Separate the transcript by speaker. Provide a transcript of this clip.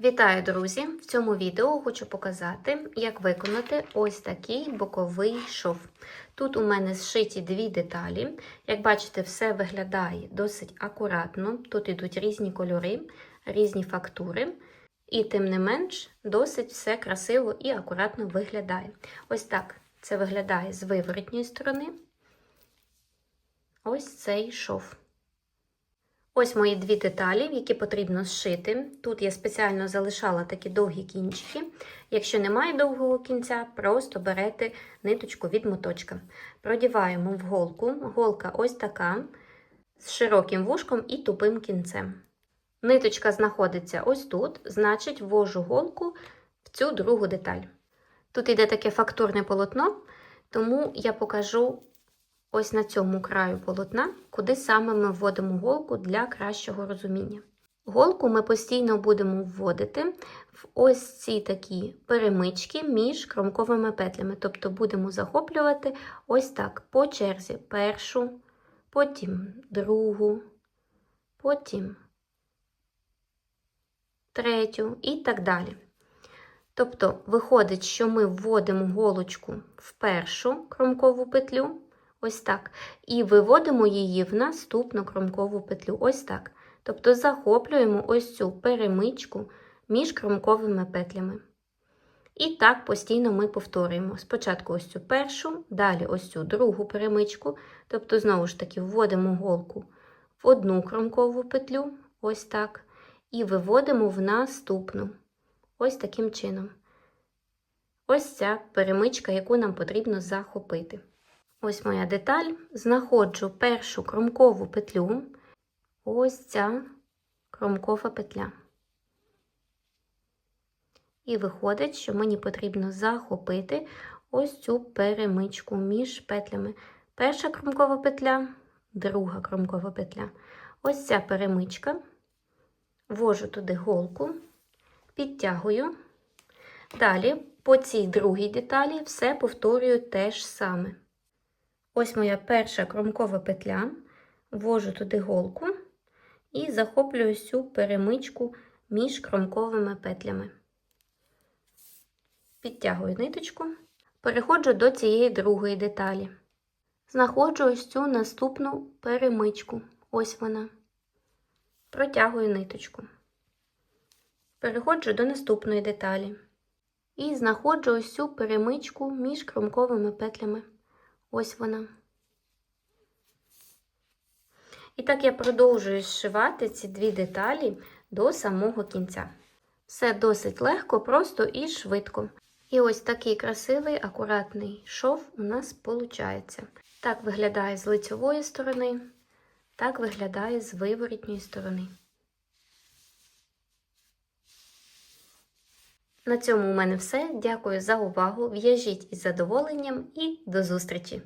Speaker 1: Вітаю, друзі! В цьому відео хочу показати, як виконати ось такий боковий шов. Тут у мене зшиті дві деталі. Як бачите, все виглядає досить акуратно. Тут йдуть різні кольори, різні фактури. І, тим не менш, досить все красиво і акуратно виглядає. Ось так це виглядає з виворотньої сторони. Ось цей шов. Ось мої дві деталі, які потрібно зшити. Тут я спеціально залишала такі довгі кінчики. Якщо немає довгого кінця, просто берете ниточку від моточка. Продіваємо в голку. Голка ось така, з широким вушком і тупим кінцем. Ниточка знаходиться ось тут, значить, ввожу голку в цю другу деталь. Тут йде таке фактурне полотно, тому я покажу ось на цьому краю полотна, куди саме ми вводимо голку для кращого розуміння. Голку ми постійно будемо вводити в ось ці такі перемички між кромковими петлями. Тобто будемо захоплювати ось так по черзі першу, потім другу, потім третю і так далі. Тобто, виходить, що ми вводимо голочку в першу кромкову петлю, ось так, і виводимо її в наступну кромкову петлю, ось так. Тобто захоплюємо ось цю перемичку між кромковими петлями. І так постійно ми повторюємо. Спочатку ось цю першу, далі ось цю другу перемичку, тобто, знову ж таки, вводимо голку в одну кромкову петлю, ось так, і виводимо в наступну. Ось таким чином. Ось ця перемичка, яку нам потрібно захопити. Ось моя деталь. Знаходжу першу кромкову петлю. Ось ця кромкова петля. І виходить, що мені потрібно захопити ось цю перемичку між петлями. Перша кромкова петля, друга кромкова петля. Ось ця перемичка. Ввожу туди голку, підтягую. Далі по цій другій деталі все повторюю те ж саме. Ось моя перша кромкова петля, ввожу туди голку і захоплюю цю перемичку між кромковими петлями. Підтягую ниточку, переходжу до цієї другої деталі. Знаходжу ось цю наступну перемичку. Ось вона. Протягую ниточку. Переходжу до наступної деталі. І знаходжу ось цю перемичку між кромковими петлями. Ось вона. І так я продовжую зшивати ці дві деталі до самого кінця. Все досить легко, просто і швидко. І ось такий красивий, акуратний шов у нас виходить. Так виглядає з лицьової сторони, так виглядає з виворітньої сторони. На цьому у мене все. Дякую за увагу. В'яжіть із задоволенням і до зустрічі!